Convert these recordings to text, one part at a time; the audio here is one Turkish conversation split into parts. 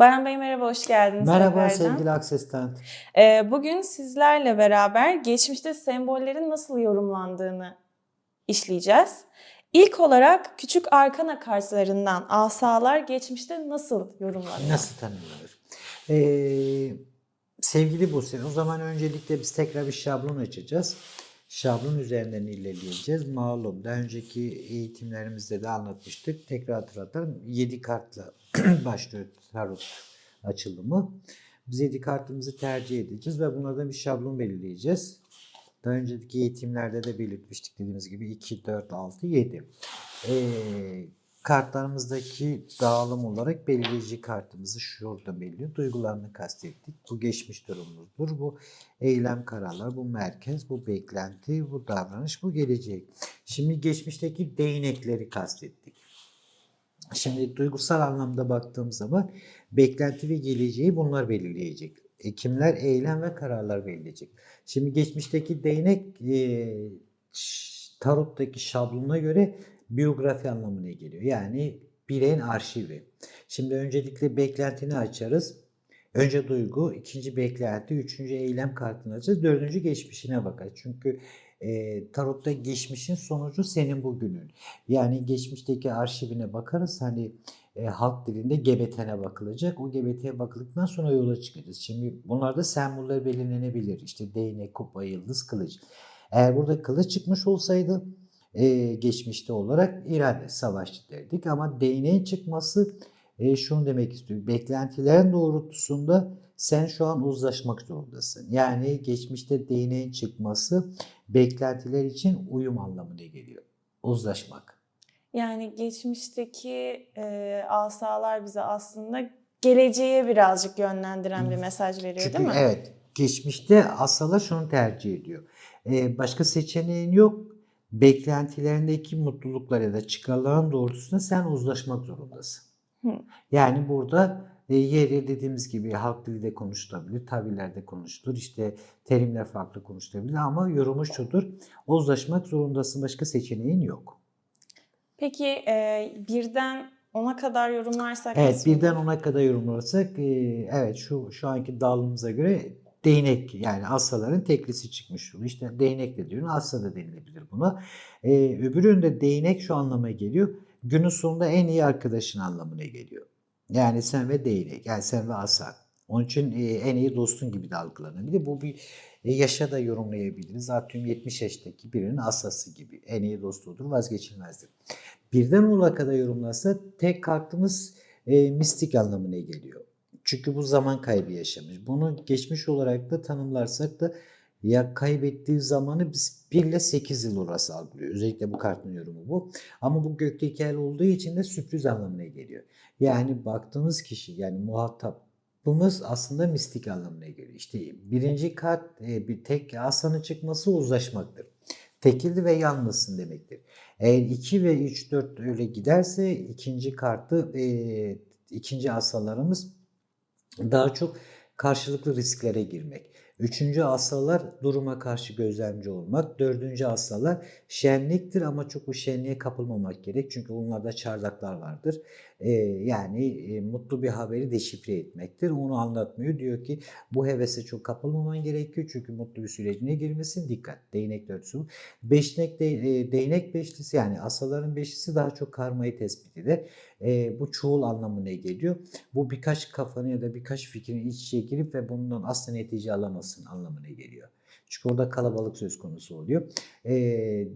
Baran Bey merhaba, hoş geldiniz. Merhaba tekrardan. sevgili Akses'ten. Ee, bugün sizlerle beraber geçmişte sembollerin nasıl yorumlandığını işleyeceğiz. İlk olarak küçük arkana kartlarından asalar geçmişte nasıl yorumlanıyor? Nasıl tanımlanır? Ee, sevgili Buse, o zaman öncelikle biz tekrar bir şablon açacağız. Şablon üzerinden ilerleyeceğiz. Malum daha önceki eğitimlerimizde de anlatmıştık. Tekrar hatırlatalım. 7 kartla başlıyor tarot açılımı. Biz 7 kartımızı tercih edeceğiz ve bunlardan bir şablon belirleyeceğiz. Daha önceki eğitimlerde de belirtmiştik dediğimiz gibi 2, 4, 6, 7. Ee, kartlarımızdaki dağılım olarak belirleyici kartımızı şurada belirliyor. Duygularını kastettik. Bu geçmiş durumumuzdur. Bu eylem kararlar, bu merkez, bu beklenti, bu davranış, bu gelecek. Şimdi geçmişteki değnekleri kastettik. Şimdi duygusal anlamda baktığım zaman beklenti ve geleceği bunlar belirleyecek. E, kimler eylem ve kararlar belirleyecek. Şimdi geçmişteki değnek e, tarottaki şablona göre biyografi anlamına geliyor. Yani bireyin arşivi. Şimdi öncelikle beklentini açarız. Önce duygu, ikinci beklenti, üçüncü eylem kartını açarız. Dördüncü geçmişine bakarız. Çünkü e, tarotta geçmişin sonucu senin bugünün. Yani geçmişteki arşivine bakarız. Hani e, halk dilinde gebetene bakılacak. O gebeteye bakıldıktan sonra yola çıkacağız. Şimdi bunlarda semboller belirlenebilir. İşte değnek, kupa, yıldız, kılıç. Eğer burada kılıç çıkmış olsaydı e, geçmişte olarak irade, savaşçı derdik. Ama değneğin çıkması e, şunu demek istiyor. Beklentilerin doğrultusunda sen şu an uzlaşmak zorundasın. Yani geçmişte değneğin çıkması beklentiler için uyum anlamına geliyor. Uzlaşmak. Yani geçmişteki e, asalar bize aslında geleceğe birazcık yönlendiren bir mesaj veriyor Çünkü değil mi? evet geçmişte asalar şunu tercih ediyor. Ee, başka seçeneğin yok. Beklentilerindeki mutluluklar ya da çıkarların doğrultusunda sen uzlaşmak zorundasın. Hı. Yani burada e, yeri dediğimiz gibi halk dili de konuşulabilir, tabirlerde konuşulur, işte terimler farklı konuşulabilir ama yorumu şudur. Uzlaşmak zorundasın, başka seçeneğin yok. Peki e, birden ona kadar yorumlarsak Evet, birden ona kadar yorumlarsak, e, evet şu şu anki dağılımımıza göre değnek yani asaların teklisi çıkmış. İşte değnek de diyor, asa da denilebilir buna. E, öbüründe değnek şu anlama geliyor. Günün sonunda en iyi arkadaşın anlamına geliyor. Yani sen ve değnek, yani sen ve asa. Onun için e, en iyi dostun gibi de algılanabilir. Bu bir e, yaşa da yorumlayabiliriz. Atıyorum 70 yaştaki birinin asası gibi. En iyi dostudur, vazgeçilmezdir. Birden ona kadar yorumlarsa tek kartımız e, mistik anlamına geliyor. Çünkü bu zaman kaybı yaşamış. Bunu geçmiş olarak da tanımlarsak da ya kaybettiği zamanı biz 1 ile 8 yıl orası algılıyor. Özellikle bu kartın yorumu bu. Ama bu gökteki el olduğu için de sürpriz anlamına geliyor. Yani baktığımız kişi yani muhatabımız aslında mistik anlamına geliyor. İşte birinci kart e, bir tek asanın çıkması uzlaşmaktır. Tekildi ve yalnızsın demektir. Eğer 2 ve 3, 4 öyle giderse ikinci kartı e, ikinci asalarımız daha çok karşılıklı risklere girmek. Üçüncü asalar duruma karşı gözlemci olmak. Dördüncü asalar şenliktir ama çok o şenliğe kapılmamak gerek. Çünkü bunlarda çardaklar vardır. Ee, yani e, mutlu bir haberi deşifre etmektir. Onu anlatmıyor. Diyor ki bu hevese çok kapılmaman gerekiyor. Çünkü mutlu bir sürecine girmesin. Dikkat. Değnek dörtüsü. Beşnek de, e, değnek beşlisi yani asaların beşlisi daha çok karmayı tespit eder. E, bu çoğul anlamına geliyor. Bu birkaç kafanın ya da birkaç fikrin iç içe girip ve bundan asla netice alamazsın anlamına geliyor. Çünkü orada kalabalık söz konusu oluyor. E,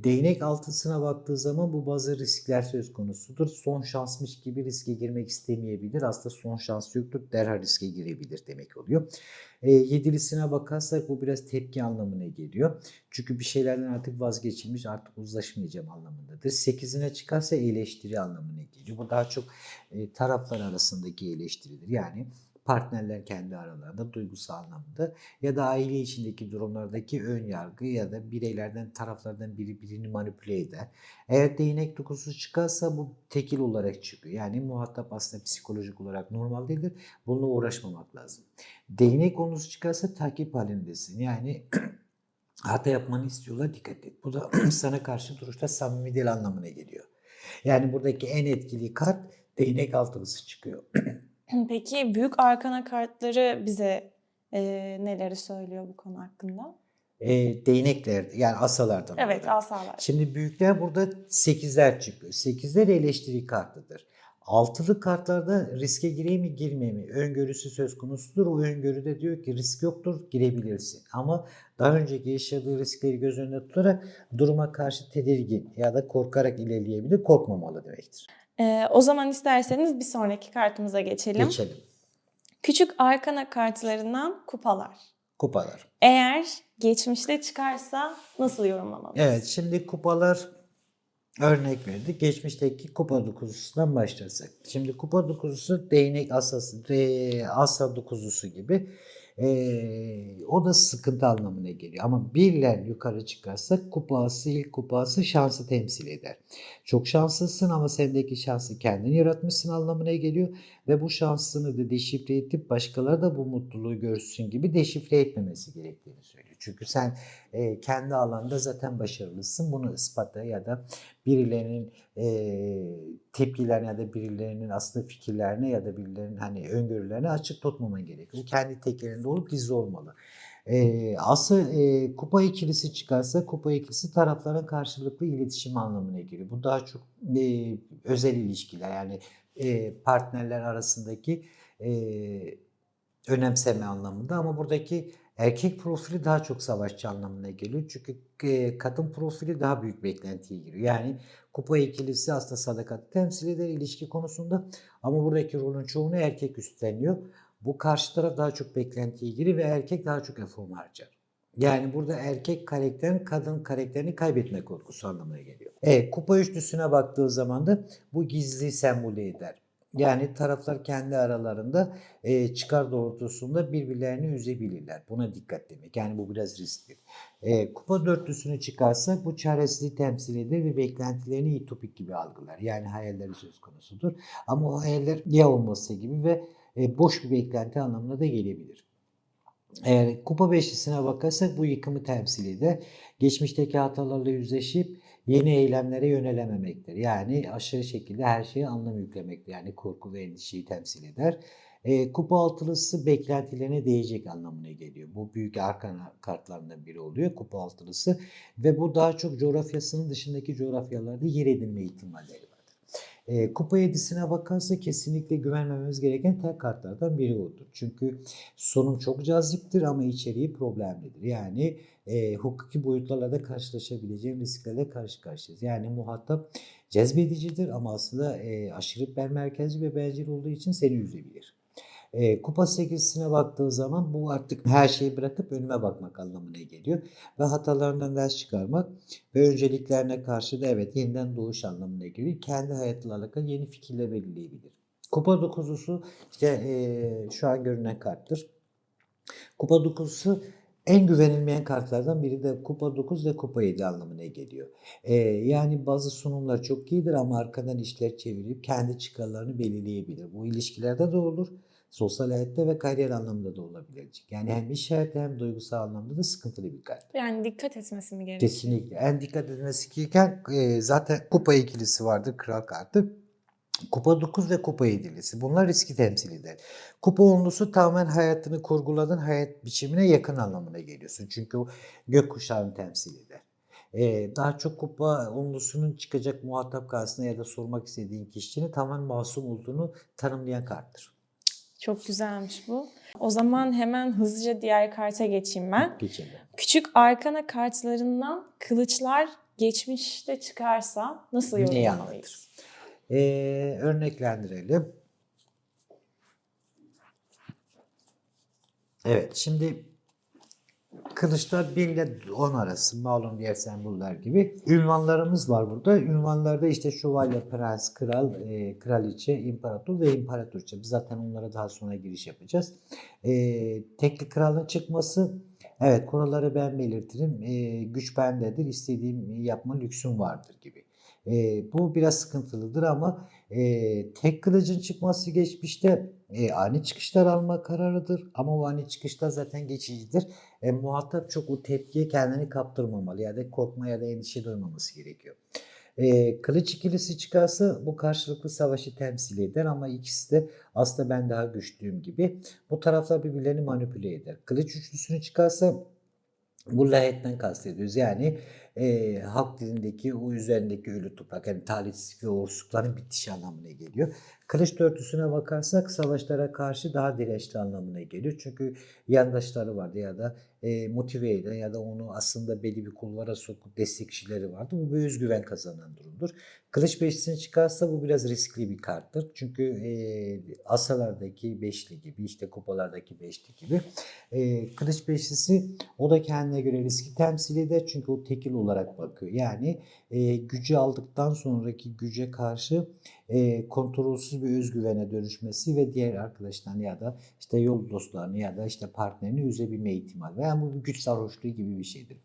değnek altısına baktığı zaman bu bazı riskler söz konusudur. Son şansmış gibi riske girmek istemeyebilir. Aslında son şans yoktur. Derhal riske girebilir demek oluyor. E, yedilisine bakarsak bu biraz tepki anlamına geliyor. Çünkü bir şeylerden artık vazgeçilmiş, artık uzlaşmayacağım anlamındadır. Sekizine çıkarsa eleştiri anlamına geliyor. Bu daha çok e, taraflar arasındaki eleştiridir. Yani partnerler kendi aralarında duygusal anlamda ya da aile içindeki durumlardaki ön yargı ya da bireylerden taraflardan biri birini manipüle eder. Eğer değnek dokusu çıkarsa bu tekil olarak çıkıyor. Yani muhatap aslında psikolojik olarak normal değildir. Bununla uğraşmamak lazım. Değnek konusu çıkarsa takip halindesin. Yani hata yapmanı istiyorlar dikkat et. Bu da sana karşı duruşta samimi değil anlamına geliyor. Yani buradaki en etkili kart değnek altılısı çıkıyor. Peki büyük arkana kartları bize e, neleri söylüyor bu konu hakkında? E, değnekler yani asalardan. Evet olarak. asalar. Şimdi büyükler burada 8'ler çıkıyor. 8'ler eleştiri kartıdır. Altılı kartlarda riske gireyim mi girmeyeyim mi? Öngörüsü söz konusudur. O öngörüde diyor ki risk yoktur girebilirsin. Ama daha önceki yaşadığı riskleri göz önünde tutarak duruma karşı tedirgin ya da korkarak ilerleyebilir. Korkmamalı demektir. E, o zaman isterseniz bir sonraki kartımıza geçelim. Geçelim. Küçük arkana kartlarından kupalar. Kupalar. Eğer geçmişte çıkarsa nasıl yorumlamalıyız? Evet şimdi kupalar örnek verdik. Geçmişteki kupa dokuzusundan başlasak. Şimdi kupa dokuzusu değnek asası, de, asa dokuzusu gibi. Ee, o da sıkıntı anlamına geliyor. Ama birler yukarı çıkarsak kupası, ilk kupası şansı temsil eder. Çok şanslısın ama sendeki şansı kendin yaratmışsın anlamına geliyor. Ve bu şansını da deşifre edip başkaları da bu mutluluğu görsün gibi deşifre etmemesi gerektiğini söylüyor. Çünkü sen e, kendi alanda zaten başarılısın. Bunu ispatla ya da birilerinin e, tepkilerine ya da birilerinin aslında fikirlerine ya da birilerinin hani öngörülerine açık tutmaman gerekiyor. Kendi tekelinde olup gizli olmalı. E, asıl e, kupa ikilisi çıkarsa kupa ikilisi tarafların karşılıklı iletişim anlamına geliyor. Bu daha çok e, özel ilişkiler yani e, partnerler arasındaki e, önemseme anlamında ama buradaki erkek profili daha çok savaşçı anlamına geliyor. Çünkü e, kadın profili daha büyük beklentiye giriyor. Yani kupa ikilisi aslında sadakat temsil eder ilişki konusunda ama buradaki rolün çoğunu erkek üstleniyor. Bu karşı taraf daha çok beklentiye giriyor ve erkek daha çok efor harcar. Yani burada erkek karakterin kadın karakterini kaybetme korkusu anlamına geliyor. Evet, kupa üçlüsüne baktığı zaman da bu gizli sembole eder. Yani taraflar kendi aralarında e, çıkar doğrultusunda birbirlerini üzebilirler. Buna dikkat demek. Yani bu biraz riskli. E, kupa dörtlüsünü çıkarsak bu çaresizliği temsil eder ve beklentilerini ütopik gibi algılar. Yani hayalleri söz konusudur. Ama o hayaller ya olması gibi ve e, boş bir beklenti anlamına da gelebilir. Eğer kupa beşlisine bakarsak bu yıkımı temsil eder. Geçmişteki hatalarla yüzleşip yeni eylemlere yönelememektir. Yani aşırı şekilde her şeye anlam yüklemektir. Yani korku ve endişeyi temsil eder. E, kupa altılısı beklentilerine değecek anlamına geliyor. Bu büyük arkan kartlarından biri oluyor kupa altılısı. Ve bu daha çok coğrafyasının dışındaki coğrafyalarda yer edinme ihtimalleri vardır. E, kupa yedisine bakarsa kesinlikle güvenmememiz gereken tek kartlardan biri odur. Çünkü sonum çok caziptir ama içeriği problemlidir. Yani e, hukuki boyutlarla da karşılaşabileceğim risklerle karşı karşıyayız. Yani muhatap cezbedicidir ama aslında e, aşırı ben merkezci ve bencil olduğu için seni üzebilir. E, kupa 8'sine baktığı zaman bu artık her şeyi bırakıp önüme bakmak anlamına geliyor. Ve hatalarından ders çıkarmak ve önceliklerine karşı da evet yeniden doğuş anlamına geliyor. Kendi hayatıyla alakalı yeni fikirler belirleyebilir. Kupa 9'lusu işte e, şu an görünen karttır. Kupa 9'lusu en güvenilmeyen kartlardan biri de Kupa 9 ve Kupa 7 anlamına geliyor. Ee, yani bazı sunumlar çok iyidir ama arkadan işler çevirip kendi çıkarlarını belirleyebilir. Bu ilişkilerde de olur. Sosyal hayatta ve kariyer anlamında da olabilecek. Yani hem iş hayatı hem duygusal anlamda da sıkıntılı bir kart. Yani dikkat etmesi mi gerekiyor? Kesinlikle. En dikkat edilmesi gereken e, zaten kupa ikilisi vardır, kral kartı. Kupa 9 ve kupa 7'lisi. Bunlar riski temsil eder. Kupa onlusu tamamen hayatını kurguladığın hayat biçimine yakın anlamına geliyorsun. Çünkü o gökkuşağını temsil eder. Ee, daha çok kupa onlusunun çıkacak muhatap karşısına ya da sormak istediğin kişinin tamamen masum olduğunu tanımlayan karttır. Çok güzelmiş bu. O zaman hemen hızlıca diğer karta geçeyim ben. Geçelim. Küçük arkana kartlarından kılıçlar geçmişte çıkarsa nasıl Neyi yorumlamalıyız? Ee, örneklendirelim. Evet, şimdi kılıçlar 1 ile 10 arası malum diğer semboller gibi. Ünvanlarımız var burada. Ünvanlarda işte şövalye, prens, kral, e, kraliçe, imparator ve imparatorça. Biz zaten onlara daha sonra giriş yapacağız. E, tekli kralın çıkması Evet, kuralları ben belirtirim. E, güç bendedir. İstediğim yapma lüksüm vardır gibi. E, bu biraz sıkıntılıdır ama e, tek kılıcın çıkması geçmişte e, ani çıkışlar alma kararıdır. Ama o ani çıkışlar zaten geçicidir. E, muhatap çok o tepkiye kendini kaptırmamalı ya da korkma ya da endişe duymaması gerekiyor. E, kılıç ikilisi çıkarsa bu karşılıklı savaşı temsil eder ama ikisi de aslında ben daha güçlüyüm gibi. Bu taraflar birbirlerini manipüle eder. Kılıç üçlüsünü çıkarsa bu layetten kastediyoruz. Yani e, halk dilindeki o üzerindeki ölü toprak yani talihsizlik ve uğursuzlukların bitişi anlamına geliyor. Kılıç dörtlüsüne bakarsak savaşlara karşı daha dirençli anlamına geliyor. Çünkü yandaşları vardı ya da e, motive eden ya da onu aslında belli bir kulvara sokup destekçileri vardı. Bu bir özgüven kazanan durumdur. Kılıç beşlisini çıkarsa bu biraz riskli bir karttır. Çünkü e, asalardaki beşli gibi işte kupalardaki beşli gibi e, kılıç beşlisi o da kendine göre riski temsil eder. Çünkü o tekil olarak bakıyor. Yani e, gücü aldıktan sonraki güce karşı e, kontrolsüz bir özgüvene dönüşmesi ve diğer arkadaşlarını ya da işte yol dostlarını ya da işte partnerini üzebilme ihtimali. Yani bu güç sarhoşluğu gibi bir şeydir.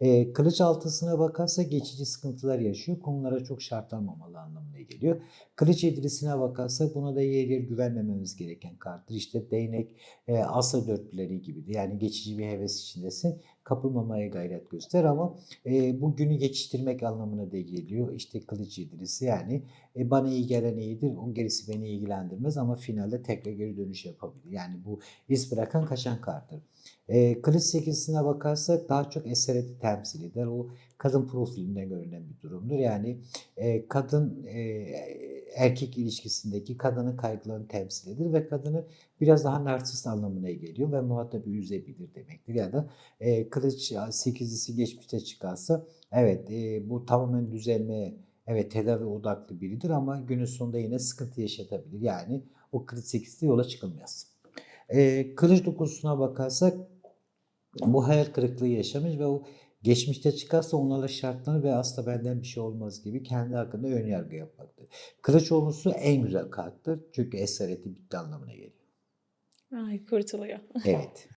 E, kılıç altısına bakarsa geçici sıkıntılar yaşıyor. Konulara çok şartlanmamalı anlamına geliyor. Kılıç yedilisine bakarsak buna da yer yer güvenmememiz gereken karttır. İşte değnek, e, asa dörtleri gibidir. Yani geçici bir heves içindesin. Kapılmamaya gayret göster ama e, bu günü geçiştirmek anlamına da geliyor. İşte kılıç yedilisi yani e, bana iyi gelen iyidir, o gerisi beni ilgilendirmez ama finalde tekrar geri dönüş yapabilir. Yani bu iz bırakan kaçan karttır. E, kılıç sekizinine bakarsak daha çok esareti temsil eder. O kadın profilinden görünen bir durumdur. Yani e, kadın e, erkek ilişkisindeki kadının kaygılarını temsil eder ve kadını biraz daha narsist anlamına geliyor ve muhatabı üzebilir demektir. Ya da e, kılıç sekizlisi geçmişte çıkarsa evet e, bu tamamen düzelmeye evet tedavi odaklı biridir ama günün sonunda yine sıkıntı yaşatabilir. Yani o kılıç sekizli yola çıkılmaz. E, kılıç dokuzusuna bakarsak bu hayal kırıklığı yaşamış ve o geçmişte çıkarsa onlarla şartlanır ve aslında benden bir şey olmaz gibi kendi hakkında ön yargı yapmaktır. Kılıç olması en güzel karttır çünkü esareti bitti anlamına geliyor. Ay kurtuluyor. Evet.